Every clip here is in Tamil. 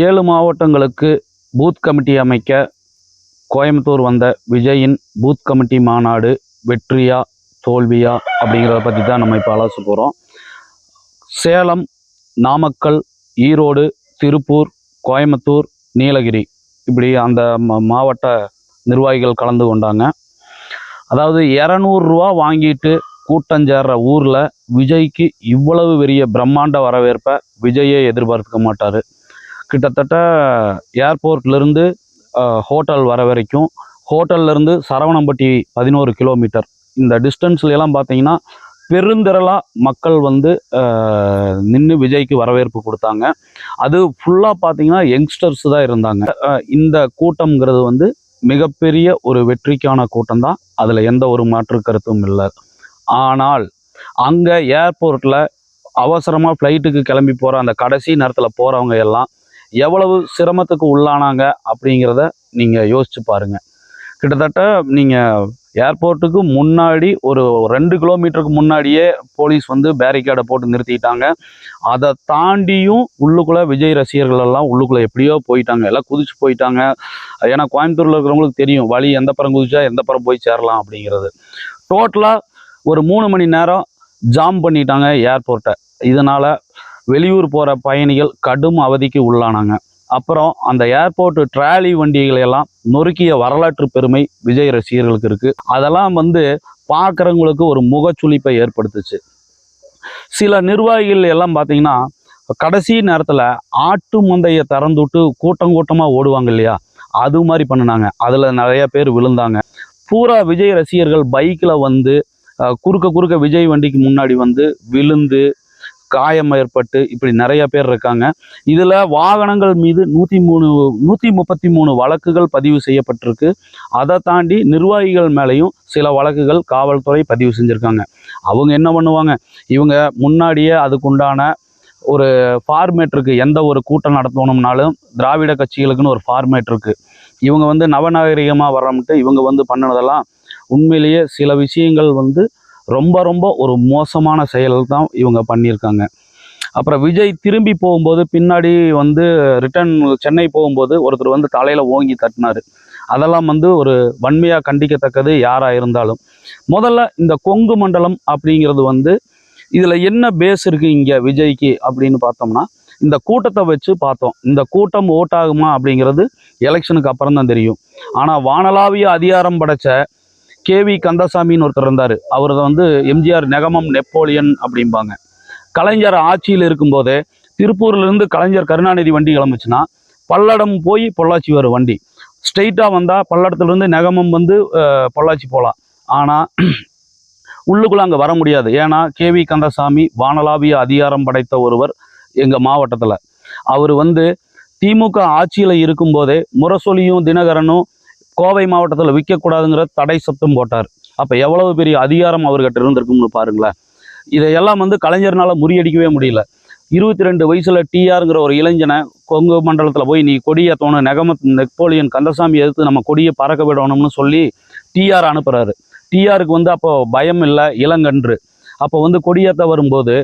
ஏழு மாவட்டங்களுக்கு பூத் கமிட்டி அமைக்க கோயம்புத்தூர் வந்த விஜயின் பூத் கமிட்டி மாநாடு வெற்றியா தோல்வியா அப்படிங்கிறத பற்றி தான் நம்ம இப்போ அலச போகிறோம் சேலம் நாமக்கல் ஈரோடு திருப்பூர் கோயம்புத்தூர் நீலகிரி இப்படி அந்த மாவட்ட நிர்வாகிகள் கலந்து கொண்டாங்க. அதாவது இரநூறுவா வாங்கிட்டு கூட்டம் சேர்ற ஊரில் விஜய்க்கு இவ்வளவு பெரிய பிரம்மாண்ட வரவேற்பை விஜயே எதிர்பார்த்துக்க மாட்டார். கிட்டத்தட்ட ஏர்போர்ட்லேருந்து ஹோட்டல் வர வரைக்கும் ஹோட்டல்லேருந்து சரவணம்பட்டி பதினோரு கிலோமீட்டர். இந்த டிஸ்டன்ஸ்லாம் பார்த்தீங்கன்னா பெருந்திரளாக மக்கள் வந்து நின்று விஜய்க்கு வரவேற்பு கொடுத்தாங்க. அது ஃபுல்லாக பார்த்தீங்கன்னா யங்ஸ்டர்ஸ் தான் இருந்தாங்க. இந்த கூட்டம்ங்கிறது வந்து மிகப்பெரிய ஒரு வெற்றிக்கான கூட்டம் தான். அதில் எந்த ஒரு மாற்று கருத்தும் இல்லை. ஆனால் அங்கே ஏர்போர்ட்டில் அவசரமாக ஃப்ளைட்டுக்கு கிளம்பி போகிற அந்த கடைசி நேரத்தில் போகிறவங்க எல்லாம் எவ்வளவு சிரமத்துக்கு உள்ளானாங்க அப்படிங்கிறத நீங்கள் யோசிச்சு பாருங்கள் கிட்டத்தட்ட நீங்கள் ஏர்போர்ட்டுக்கு முன்னாடி ஒரு ரெண்டு கிலோமீட்டருக்கு முன்னாடியே போலீஸ் வந்து பேரிகேடை போட்டு நிறுத்திட்டாங்க. அதை தாண்டியும் உள்ளுக்குள்ளே விஜய் ரசிகர்கள் எல்லாம் உள்ளுக்குள்ளே எப்படியோ போயிட்டாங்க. எல்லாம் குதிச்சு போயிட்டாங்க. ஏன்னா கோயம்புத்தூரில் இருக்கிறவங்களுக்கு தெரியும் வழி எந்த பறம் குதிச்சா எந்த பறம் போய் சேரலாம் அப்படிங்கிறது. டோட்டலாக ஒரு மூணு மணி நேரம் ஜாம் பண்ணிட்டாங்க ஏர்போர்ட்டை. இதனால் வெளியூர் போகிற பயணிகள் கடும் அவதிக்கு உள்ளானாங்க. அப்புறம் அந்த ஏர்போர்ட் ட்ராலி வண்டிகளை எல்லாம் நொறுக்கிய வரலாற்று பெருமை விஜய் ரசிகர்களுக்கு இருக்குது அதெல்லாம் வந்து பார்க்குறவங்களுக்கு ஒரு முகச்சுளிப்பை ஏற்படுத்துச்சு. சில நிர்வாகிகள் எல்லாம் பார்த்தீங்கன்னா கடைசி நேரத்தில் ஆட்டு மந்தையை திறந்து விட்டு கூட்டம் கூட்டமாக ஓடுவாங்க இல்லையா? அது மாதிரி பண்ணினாங்க. அதில் நிறைய பேர் விழுந்தாங்க. பூரா விஜய் ரசிகர்கள் பைக்கில் வந்து குறுக்க குறுக்க விஜய் வண்டிக்கு முன்னாடி வந்து விழுந்து காயம் ஏற்பட்டு இப்படி நிறைய பேர் இருக்காங்க. இதில் வாகனங்கள் மீது நூற்றி மூணு நூற்றி முப்பத்தி மூணு வழக்குகள் பதிவு செய்யப்பட்டிருக்கு. அதை தாண்டி நிர்வாகிகள் மேலேயும் சில வழக்குகள் காவல்துறை பதிவு செஞ்சுருக்காங்க. அவங்க என்ன பண்ணுவாங்க? இவங்க முன்னாடியே அதுக்குண்டான ஒரு ஃபார்மேட் இருக்குது எந்த ஒரு கூட்டம் நடத்தணும்னாலும் திராவிட கட்சிகளுக்குன்னு ஒரு ஃபார்மேட் இருக்குது இவங்க வந்து நவநாகரிகமாக வரம்ட்டு இவங்க வந்து பண்ணினதெல்லாம் உண்மையிலேயே சில விஷயங்கள் வந்து ரொம்ப ரொம்ப ஒரு மோசமான செயல் தான் இவங்க பண்ணியிருக்காங்க. அப்புறம் விஜய் திரும்பி போகும்போது பின்னாடி வந்து ரிட்டர்ன் சென்னை போகும்போது ஒருத்தர் வந்து தலையில் ஓங்கி தட்டினார். அதெல்லாம் வந்து ஒரு வன்மையாக கண்டிக்கத்தக்கது யாராக இருந்தாலும். முதல்ல இந்த கொங்கு மண்டலம் அப்படிங்கிறது வந்து இதில் என்ன பேஸ் இருக்குது இங்கே விஜய்க்கு அப்படின்னு பார்த்தோம்னா இந்த கூட்டத்தை வச்சு பார்த்தோம். இந்த கூட்டம் ஓட்டாகுமா அப்படிங்கிறது எலெக்ஷனுக்கு அப்புறம் தான் தெரியும். ஆனால் வானலாவிய அதிகாரம் படைச்ச கேவி கந்தசாமின்னு ஒருத்தர் இருந்தார். அவர் வந்து எம்ஜிஆர் நெகமம் நெப்போலியன் அப்படிம்பாங்க. கலைஞர் ஆட்சியில் இருக்கும்போதே திருப்பூர்லேருந்து கலைஞர் கருணாநிதி வண்டி கிளம்புச்சுன்னா பல்லடம் போய் பொள்ளாச்சி வரும் வண்டி. ஸ்ட்ரெயிட்டாக வந்தால் பல்லடத்துலேருந்து நெகமம் வந்து பொள்ளாச்சி போகலாம் ஆனால் உள்ளுக்குள்ளே அங்கே வர முடியாது. ஏன்னா கேவி கந்தசாமி வானலாவிய அதிகாரம் படைத்த ஒருவர் எங்கள் மாவட்டத்தில். அவர் வந்து திமுக ஆட்சியில் இருக்கும்போதே முரசொலியும் தினகரனும் கோவை மாவட்டத்தில் விற்கக்கூடாதுங்கிற தடை சத்தம் போட்டார். அப்போ எவ்வளவு பெரிய அதிகாரம் அவர்கிட்ட இருந்திருக்கும்னு பாருங்களேன். இதையெல்லாம் வந்து கலைஞர்னால முறியடிக்கவே முடியல. இருபத்தி ரெண்டு வயசில் டிஆருங்கிற ஒரு இளைஞனை கொங்கு மண்டலத்தில் போய் நீ கொடியை தோணும் நெகமத் நெப்போலியன் கந்தசாமி எதிர்த்து நம்ம கொடியை பறக்க விடணும்னு சொல்லி டிஆர் அனுப்புகிறாரு டிஆருக்கு வந்து அப்போ பயம் இல்லை இளங்கன்று. அப்போ வந்து கொடியேற்ற வரும்போது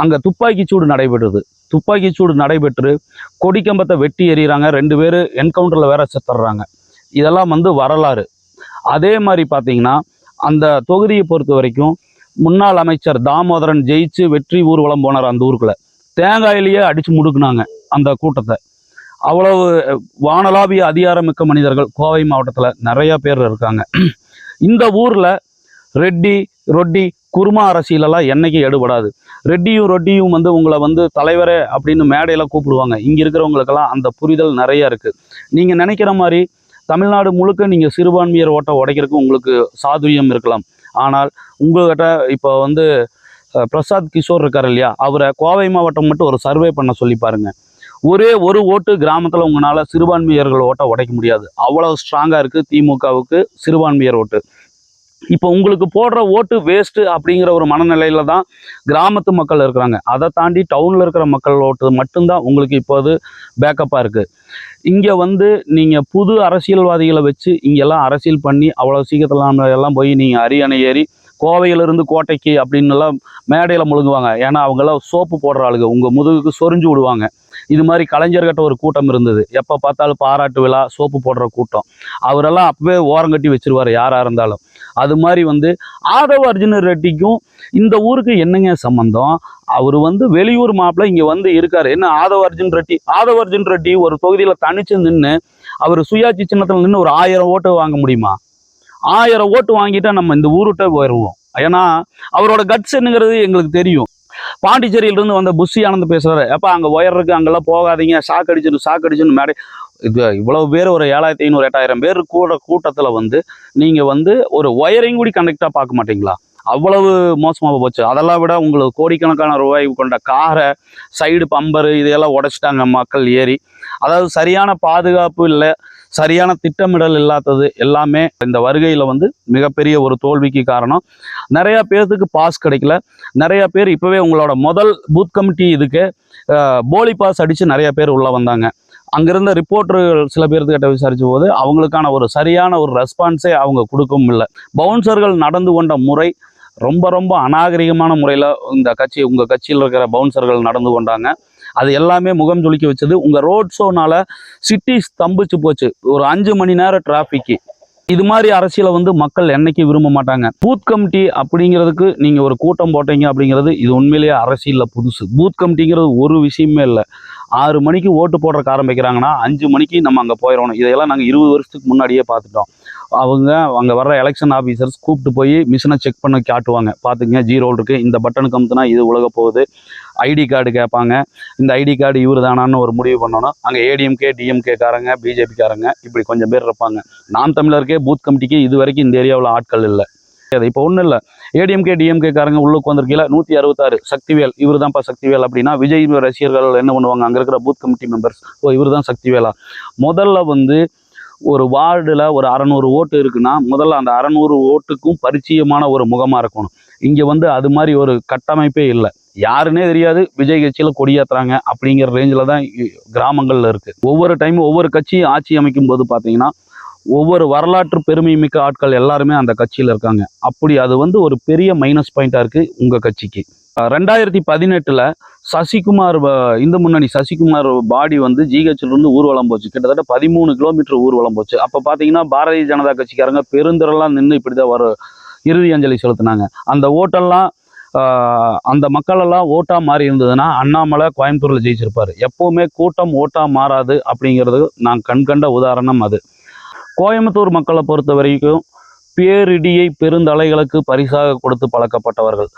அங்கே துப்பாக்கி சூடு நடைபெறுது துப்பாக்கி சூடு நடைபெற்று கொடிக்கம்பத்தை வெட்டி எறிகிறாங்க. ரெண்டு பேர் என்கவுண்டரில் வேற செத்துடுறாங்க இதெல்லாம் வந்து வரலாறு. அதே மாதிரி பார்த்தீங்கன்னா அந்த தொகுதியை பொறுத்த வரைக்கும் முன்னாள் அமைச்சர் தாமோதரன் ஜெயிச்சு வெற்றி ஊர்வலம் போனார் அந்த ஊருக்குள்ள. தேங்காயிலேயே அடித்து முடுக்குனாங்க அந்த கூட்டத்தை. அவ்வளவு வானலாவிய அதிகாரமிக்க மனிதர்கள் கோவை மாவட்டத்தில் நிறைய பேர் இருக்காங்க. இந்த ஊரில் ரெட்டி ரொட்டி குருமா அரசியலெல்லாம் என்றைக்கும் எடுபடாது. ரெட்டியும் ரொட்டியும் வந்து உங்களை வந்து தலைவரே அப்படின்னு மேடையில் கூப்பிடுவாங்க. இங்கே இருக்கிறவங்களுக்கெல்லாம் அந்த புரிதல் நிறையா இருக்குது நீங்கள் நினைக்கிற மாதிரி தமிழ்நாடு முழுக்க நீங்கள் சிறுபான்மையர் ஓட்டை உடைக்கிறதுக்கு உங்களுக்கு சாதுரியம் இருக்கலாம். ஆனால் உங்கள்கிட்ட இப்போ வந்து பிரசாத் கிஷோர் இருக்கார் இல்லையா? அவரை கோவை மாவட்டம் மட்டும் ஒரு சர்வே பண்ண சொல்லி பாருங்கள் ஒரே ஒரு ஓட்டு கிராமத்தில் உங்களால் சிறுபான்மையர்கள் ஓட்டை உடைக்க முடியாது. அவ்வளோ ஸ்ட்ராங்காக இருக்குது திமுகவுக்கு சிறுபான்மையர் ஓட்டு. இப்போ உங்களுக்கு போடுற ஓட்டு வேஸ்ட்டு அப்படிங்கிற ஒரு மனநிலையில தான் கிராமத்து மக்கள் இருக்கிறாங்க. அதை தாண்டி டவுனில் இருக்கிற மக்கள் ஓட்டு மட்டும்தான் உங்களுக்கு இப்போது பேக்கப்பாக இருக்குது இங்கே வந்து நீங்கள் புது அரசியல்வாதிகளை வச்சு இங்கெல்லாம் அரசியல் பண்ணி அவ்வளோ சீக்கிரத்தில் எல்லாம் போய் நீங்கள் அரியணை ஏறி கோவையிலிருந்து கோட்டைக்கு அப்படின்னு எல்லாம் மேடையில் முழுங்குவாங்க. ஏன்னா அவங்கெல்லாம் சோப்பு போடுற ஆளுங்க. உங்கள் முதுகுக்கு சொரிஞ்சு விடுவாங்க. இது மாதிரி கலைஞர்கிட்ட ஒரு கூட்டம் இருந்தது. எப்போ பார்த்தாலும் பாராட்டு விழா சோப்பு போடுற கூட்டம். அவரெல்லாம் அப்பவே ஓரங்கட்டி வச்சிருவார் யாராக இருந்தாலும். அது மாதிரி வந்து ஆதவ அர்ஜுன ரெட்டிக்கும் இந்த ஊருக்கு என்னங்க சம்பந்தம்? அவர் வந்து வெளியூர் மாப்பிள்ள இங்கே வந்து இருக்காரு. என்ன ஆதவ அர்ஜுன் ரெட்டி ஆதவ அர்ஜுன் ரெட்டி ஒரு தொகுதியில் தனிச்சு நின்று அவர் சுயாட்சி சின்னத்தில் நின்று ஒரு ஆயிரம் ஓட்டு வாங்க முடியுமா? ஆயிரம் ஓட்டு வாங்கிட்டா நம்ம இந்த ஊருகிட்ட போயிடுவோம் ஏன்னா அவரோட கட்ஸ் என்னங்கிறது எங்களுக்கு தெரியும். பாண்டிச்சேரியிலிருந்து வந்த புஷி ஆனந்த் பேசுகிறாரு எப்ப அங்கே ஒயர் இருக்கு அங்கெல்லாம் போகாதீங்க. ஷாக் சாக்கடிச்சுன்னு ஷாக் மேடை இது இவ்வளவு பேர் ஒரு ஏழாயிரத்தி ஐநூறு எட்டாயிரம் பேர் கூட கூட்டத்தில் வந்து நீங்கள் வந்து ஒரு ஒயரிங் கூட கனெக்டா பார்க்க மாட்டீங்களா? அவ்வளவு மோசமாக போச்சு. அதெல்லாம் விட உங்களுக்கு கோடிக்கணக்கான ரூபாய் கொண்ட காரை சைடு பம்பரு இதையெல்லாம் உடைச்சிட்டாங்க மக்கள் ஏறி. அதாவது சரியான பாதுகாப்பு இல்லை சரியான திட்டமிடல் இல்லாதது எல்லாமே இந்த வருகையில் வந்து மிகப்பெரிய ஒரு தோல்விக்கு காரணம். நிறையா பேர்த்துக்கு பாஸ் கிடைக்கல. நிறையா பேர் இப்போவே உங்களோட முதல் பூத் கமிட்டி இதுக்கு போலி பாஸ் அடித்து நிறையா பேர் உள்ளே வந்தாங்க. அங்கிருந்த ரிப்போர்ட்டர்கள் சில பேர்த்துக்கிட்ட விசாரிச்ச போது அவங்களுக்கான ஒரு சரியான ஒரு ரெஸ்பான்ஸே அவங்க கொடுக்கவும் இல்லை. பவுன்சர்கள் நடந்து கொண்ட முறை ரொம்ப ரொம்ப அநாகரிகமான முறையில் இந்த கட்சி உங்கள் கட்சியில் இருக்கிற பவுன்சர்கள் நடந்து கொண்டாங்க. அது எல்லாமே முகம் ஜொலிக்க வச்சது. உங்கள் ரோட் ஷோனால சிட்டி ஸ்தம்பிச்சு போச்சு. ஒரு அஞ்சு மணி நேரம் டிராஃபிக்கு இது மாதிரி அரசியலை வந்து மக்கள் என்னைக்கு விரும்ப மாட்டாங்க. பூத் கமிட்டி அப்படிங்கிறதுக்கு நீங்கள் ஒரு கூட்டம் போட்டீங்க அப்படிங்கிறது இது உண்மையிலேயே அரசியலில் புதுசு. பூத் கமிட்டிங்கிறது ஒரு விஷயமே இல்லை. ஆறு மணிக்கு ஓட்டு போடுறக்கு ஆரம்பிக்கிறாங்கன்னா அஞ்சு மணிக்கு நம்ம அங்கே போயிடணும் இதையெல்லாம் நாங்கள் இருபது வருஷத்துக்கு முன்னாடியே பார்த்துட்டோம். அவங்க அங்கே வர்ற எலெக்ஷன் ஆஃபீஸர்ஸ் கூப்பிட்டு போய் மிஷினை செக் பண்ண காட்டுவாங்க. பார்த்துங்க ஜீரோ இருக்குது இந்த பட்டனுக்கு அமுத்துனா இது உலக போகுது. ஐடி கார்டு கேட்பாங்க. இந்த ஐடி கார்டு இவர் தானான்னு ஒரு முடிவு பண்ணணும். அங்கே ஏடிஎம்கே டிஎம்கே காரங்க பிஜேபிக்காரங்க இப்படி கொஞ்சம் பேர் இருப்பாங்க. நாம் தமிழருக்கே பூத் கமிட்டிக்கு இது வரைக்கும் இந்த ஏரியாவில் ஆட்கள் இல்லை. அது இப்போ ஒன்றும் இல்லை. ஏடிஎம்கே டிஎம்கே காரங்க உள்ளுக்கு வந்திருக்கீல நூற்றி அறுபத்தாறு சக்திவேல். இவர் தான்ப்பா சக்திவேல் அப்படின்னா விஜய் ரசிகர்கள் என்ன பண்ணுவாங்க? அங்கே இருக்கிற பூத் கமிட்டி மெம்பர்ஸ் ஓ இவர் தான் சக்திவேலா? முதல்ல வந்து ஒரு வார்டில் ஒரு அறநூறு ஓட்டு இருக்குன்னா முதல்ல அந்த அறநூறு ஓட்டுக்கும் பரிச்சயமான ஒரு முகமாக இருக்கணும். இங்கே வந்து அது மாதிரி ஒரு கட்டமைப்பே இல்லை. யாருன்னே தெரியாது. விஜய் கட்சியில் கொடியேற்றுறாங்க அப்படிங்கிற ரேஞ்சில் தான் கிராமங்களில் இருக்குது ஒவ்வொரு டைமும் ஒவ்வொரு கட்சியும் ஆட்சி அமைக்கும் போது பார்த்தீங்கன்னா ஒவ்வொரு வரலாற்று பெருமை மிக்க ஆட்கள் எல்லாருமே அந்த கட்சியில் இருக்காங்க. அப்படி அது வந்து ஒரு பெரிய மைனஸ் பாயிண்டாக இருக்குது உங்கள் கட்சிக்கு. ரெண்டாயிரத்தி பதினெட்டில் சசிகுமார் இந்த இந்து முன்னணி சசிகுமார் பாடி வந்து ஜிஹெச்லேருந்து ஊர்வலம் போச்சு. கிட்டத்தட்ட பதிமூணு கிலோமீட்டர் ஊர்வலம் போச்சு. அப்போ பார்த்தீங்கன்னா பாரதிய ஜனதா கட்சிக்காரங்க பெருந்திரலாம் நின்று இப்படி தான் வர இறுதி அஞ்சலி செலுத்தினாங்க. அந்த ஓட்டெல்லாம் அந்த மக்களெல்லாம் ஓட்டாக மாறி இருந்ததுன்னா அண்ணாமலை கோயம்புத்தூரில் ஜெயிச்சிருப்பார். எப்போவுமே கூட்டம் ஓட்டாக மாறாது அப்படிங்கிறது நான் கண்கண்ட உதாரணம் அது. கோயம்புத்தூர் மக்களை பொறுத்த வரைக்கும் பேரிடியை பெருந்தலைகளுக்கு பரிசாக கொடுத்து பழக்கப்பட்டவர்கள்.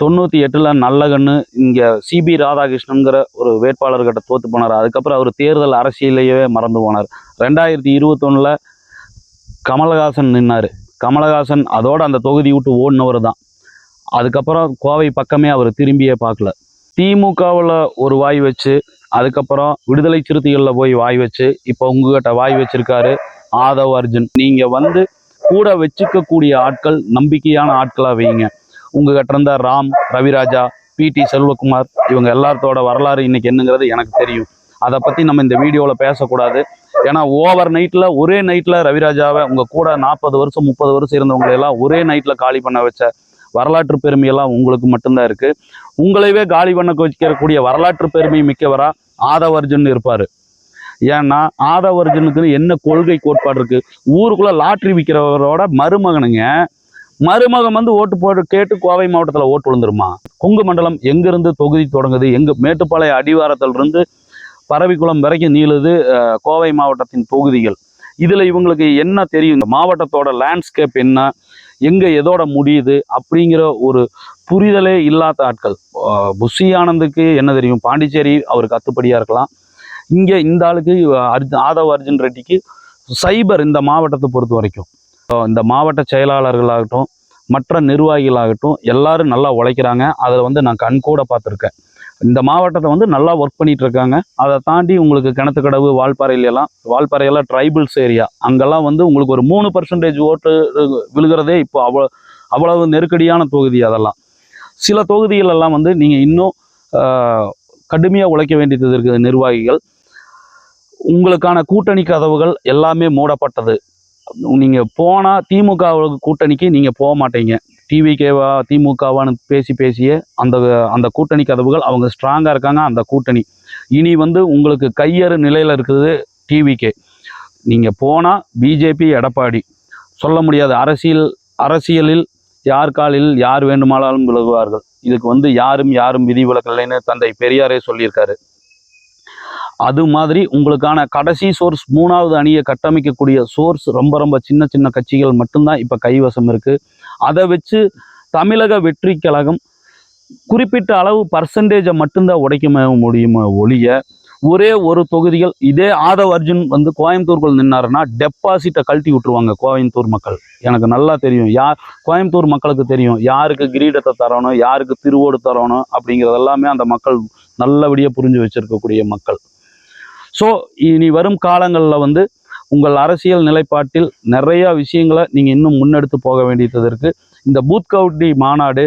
தொண்ணூற்றி எட்டில் நல்லகண்ணு இங்கே சிபி ராதாகிருஷ்ணனுங்கிற ஒரு வேட்பாளர்கிட்ட தோற்று போனார். அதுக்கப்புறம் அவர் தேர்தல் அரசியலையே மறந்து போனார். ரெண்டாயிரத்தி இருபத்தொன்னில் கமலஹாசன் நின்னார். கமலஹாசன் அதோடு அந்த தொகுதி விட்டு ஓடினவர் தான். அதுக்கப்புறம் கோவை பக்கமே அவர் திரும்பியே பார்க்கல. திமுகவில் ஒரு வாய் வச்சு அதுக்கப்புறம் விடுதலை சிறுத்தைகளில் போய் வாய் வச்சு இப்போ உங்ககிட்ட வாய் வச்சுருக்காரு ஆதவ் அர்ஜுன் நீங்கள் வந்து கூட வச்சுக்கக்கூடிய ஆட்கள் நம்பிக்கையான ஆட்களாக வைங்க. உங்ககிட்ட இருந்த ராம் ரவிராஜா பிடி செல்வகுமார் இவங்க எல்லாத்தோட வரலாறு இன்னைக்கு என்னங்கிறது எனக்கு தெரியும். அதை பற்றி நம்ம இந்த வீடியோவில் பேசக்கூடாது. ஏன்னா ஓவர் நைட்டில் ஒரே நைட்டில் ரவிராஜாவை உங்கள் கூட நாற்பது வருஷம் முப்பது வருஷம் இருந்தவங்களையெல்லாம் ஒரே நைட்டில் காலி பண்ண வச்ச வரலாற்று பெருமையெல்லாம் உங்களுக்கு மட்டும்தான் இருக்குது உங்களையவே காலி பண்ண வைக்கக்கூடிய வரலாற்று பெருமை மிக்கவரா ஆதவர்ஜுன் இருப்பார். ஏன்னா ஆதவர்ஜனுக்குன்னு என்ன கொள்கை கோட்பாடு இருக்குது ஊருக்குள்ளே லாட்ரி விற்கிறவரோட மருமகனுங்க மருமகன் வந்து ஓட்டு போட்டு கேட்டு கோவை மாவட்டத்தில் ஓட்டு விழுந்துருமா? கொங்கு மண்டலம் எங்கேருந்து தொகுதி தொடங்குது? எங்கே மேட்டுப்பாளைய அடிவாரத்திலிருந்து பரவிக்குளம் வரைக்கும் நீளுது கோவை மாவட்டத்தின் தொகுதிகள். இதில் இவங்களுக்கு என்ன தெரியும்? இந்த மாவட்டத்தோட லேண்ட்ஸ்கேப் என்ன? எங்கே எதோட முடியுது? அப்படிங்கிற ஒரு புரிதலே இல்லாத ஆட்கள். புஷி ஆனந்துக்கு என்ன தெரியும்? பாண்டிச்சேரி அவருக்கு அத்துப்படியாக இருக்கலாம். இங்கே இந்த ஆளுக்கு அர்ஜுன் ஆதவ் அர்ஜுன் ரெட்டிக்கு சைபர் இந்த மாவட்டத்தை பொறுத்த வரைக்கும். இந்த மாவட்ட செயலாளர்களாகட்டும் மற்ற நிர்வாகிகளாகட்டும் எல்லாரும் நல்லா உழைக்கிறாங்க. அதை வந்து நான் கண்கூட பார்த்துருக்கேன். இந்த மாவட்டத்தை வந்து நல்லா ஒர்க் பண்ணிட்டு இருக்காங்க அதை தாண்டி உங்களுக்கு கிணத்துக்கடவு வால்பாறையில எல்லாம் வால்பாறையெல்லாம் ட்ரைபிள்ஸ் ஏரியா அங்கெல்லாம் வந்து உங்களுக்கு ஒரு மூணு பர்சன்டேஜ் ஓட்டு விழுகிறதே இப்போ அவ்வளோ அவ்வளவு நெருக்கடியான தொகுதி அதெல்லாம். சில தொகுதிகளெல்லாம் வந்து நீங்கள் இன்னும் கடுமையாக உழைக்க வேண்டியது இருக்குது நிர்வாகிகள். உங்களுக்கான கூட்டணி கதவுகள் எல்லாமே மூடப்பட்டது. நீங்கள் போனால் திமுக கூட்டணிக்கு நீங்கள் போக மாட்டீங்க. டிவிகேவா திமுகவான்னு பேசி பேசியே அந்த அந்த கூட்டணி கதவுகள் அவங்க ஸ்ட்ராங்காக இருக்காங்க அந்த கூட்டணி. இனி வந்து உங்களுக்கு கையறு நிலையில் இருக்குது டிவிகே நீங்கள் போனால் பிஜேபி எடப்பாடி. சொல்ல முடியாது. அரசியல் அரசியலில் யார் காலில் யார் வேண்டுமானாலும் விலகுவார்கள் இதுக்கு வந்து யாரும் யாரும் விதி விலக்கலைன்னு தந்தை பெரியாரே சொல்லியிருக்காரு. அது மாதிரி உங்களுக்கான கடைசி சோர்ஸ் மூணாவது அணியை கட்டமைக்கக்கூடிய சோர்ஸ் ரொம்ப ரொம்ப சின்ன சின்ன கட்சிகள் மட்டும்தான் இப்போ கைவசம் இருக்குது அதை வச்சு தமிழக வெற்றி கழகம் குறிப்பிட்ட அளவு பர்சன்டேஜை மட்டும்தான் உடைக்க ம- ஒழிய ஒரே ஒரு தொகுதிகள் இதே ஆதவ் அர்ஜுன் வந்து கோயம்புத்தூருக்குள் நின்னாருன்னா டெபாசிட்டை கழட்டி விட்டுருவாங்க கோயம்புத்தூர் மக்கள். எனக்கு நல்லா தெரியும். யார் கோயம்புத்தூர் மக்களுக்கு தெரியும். யாருக்கு கிரீடத்தை தரணும் யாருக்கு திருவோடு தரணும் அப்படிங்கிறதெல்லாமே அந்த மக்கள் நல்லபடியாக புரிஞ்சு வச்சுருக்கக்கூடிய மக்கள். ஸோ இனி வரும் காலங்களில் வந்து உங்கள் அரசியல் நிலைப்பாட்டில் நிறையா விஷயங்களை நீங்கள் இன்னும் முன்னெடுத்து போக வேண்டியது இருக்குது இந்த பூத் கவுட்டி மாநாடு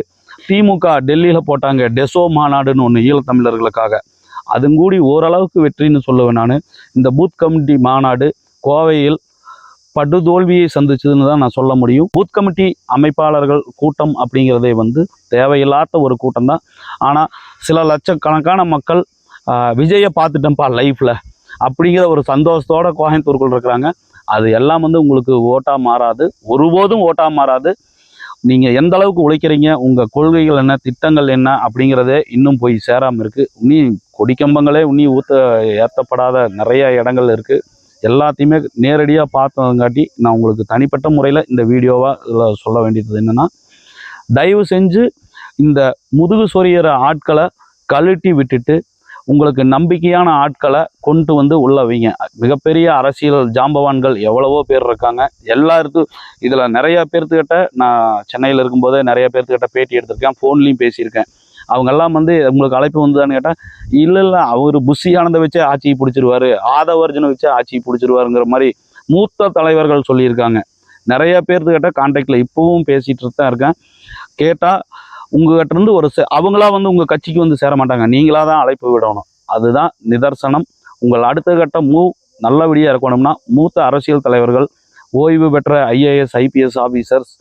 திமுக டெல்லியில் போட்டாங்க டெசோ மாநாடுன்னு ஒன்று ஈழத்தமிழர்களுக்காக அதும் கூடி ஓரளவுக்கு வெற்றின்னு சொல்லுவேன் நான். இந்த பூத் கமிட்டி மாநாடு கோவையில் படுதோல்வியை சந்திச்சதுன்னு தான் நான் சொல்ல முடியும். பூத் கமிட்டி அமைப்பாளர்கள் கூட்டம் அப்படிங்கிறதே வந்து தேவையில்லாத ஒரு கூட்டம் தான் ஆனால் சில லட்சக்கணக்கான மக்கள் விஜயை பார்த்துட்டேன்ப்பா லைஃப்பில் அப்படிங்கிற ஒரு சந்தோஷத்தோட கோயம்புத்தூருக்குள் இருக்கிறாங்க. அது எல்லாம் வந்து உங்களுக்கு ஓட்டாக மாறாது. ஒருபோதும் ஓட்டாக மாறாது. நீங்கள் எந்த அளவுக்கு உழைக்கிறீங்க உங்கள் கொள்கைகள் என்ன திட்டங்கள் என்ன அப்படிங்கிறதே இன்னும் போய் சேராமல் இருக்குது இனி கொடிக்கம்பங்களே இன்னி ஊற்ற ஏற்றப்படாத நிறைய இடங்கள் இருக்குது எல்லாத்தையுமே நேரடியாக பார்த்தங்காட்டி நான் உங்களுக்கு தனிப்பட்ட முறையில் இந்த வீடியோவாக இதில் சொல்ல வேண்டியது என்னென்னா தயவு செஞ்சு இந்த முதுகு சொறியிற ஆட்களை கழட்டி விட்டுட்டு உங்களுக்கு நம்பிக்கையான ஆட்களை கொண்டு வந்து உள்ள வைங்க. மிகப்பெரிய அரசியல் ஜாம்பவான்கள் எவ்வளவோ பேர் இருக்காங்க. எல்லாருக்கும் இதில் நிறைய பேர்த்துக்கிட்ட நான் சென்னையில் இருக்கும்போதே நிறைய பேர்த்துக்கிட்ட பேட்டி எடுத்திருக்கேன். ஃபோன்லேயும் பேசியிருக்கேன். அவங்கெல்லாம் வந்து உங்களுக்கு அழைப்பு வந்ததான்னு கேட்டால் இல்லை இல்லை அவர் புஷி ஆனந்தை வச்சே ஆட்சியை பிடிச்சிருவாரு. ஆதவர்ஜனை வச்சே ஆட்சியை பிடிச்சிருவாருங்கிற மாதிரி மூத்த தலைவர்கள் சொல்லியிருக்காங்க. நிறைய பேர்த்துக்கிட்ட கான்டாக்டில் இப்போவும் பேசிகிட்டு தான் இருக்கேன். கேட்டால் உங்ககிட்ட இருந்து ஒரு அவங்களா வந்து உங்கள் கட்சிக்கு வந்து சேர மாட்டாங்க. நீங்களாக தான் அழைப்பு விடணும். அதுதான் நிதர்சனம். உங்கள் அடுத்த கட்ட மூவ் நல்லபடியாக இருக்கணும்னா மூத்த அரசியல் தலைவர்கள் ஓய்வு பெற்ற IAS IPS officers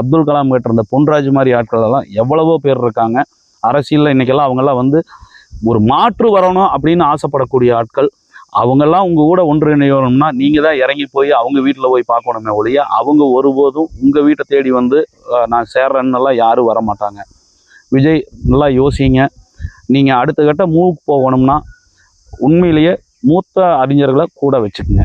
Abdul Kalam கேட்டிருந்த பொன்ராஜ் மாதிரி ஆட்கள் எல்லாம் எவ்வளவோ பேர் இருக்காங்க. அரசியலில் இன்னைக்கெல்லாம் அவங்கெல்லாம் வந்து ஒரு மாற்று வரணும் அப்படின்னு ஆசைப்படக்கூடிய ஆட்கள். அவங்கெல்லாம் உங்கள் கூட ஒன்றிணையணும்னா நீங்கள் தான் இறங்கி போய் அவங்க வீட்டில் போய் பார்க்கணுமே ஒழிய அவங்க ஒருபோதும் உங்கள் வீட்டை தேடி வந்து நான் சேர்றேன்னெல்லாம் யாரும் வர மாட்டாங்க விஜய் நல்லா யோசிங்க. நீங்கள் அடுத்த கட்ட மூவ் போகணும்னா உண்மையிலேயே மூத்த அறிஞர்களை கூட வச்சுக்கோங்க.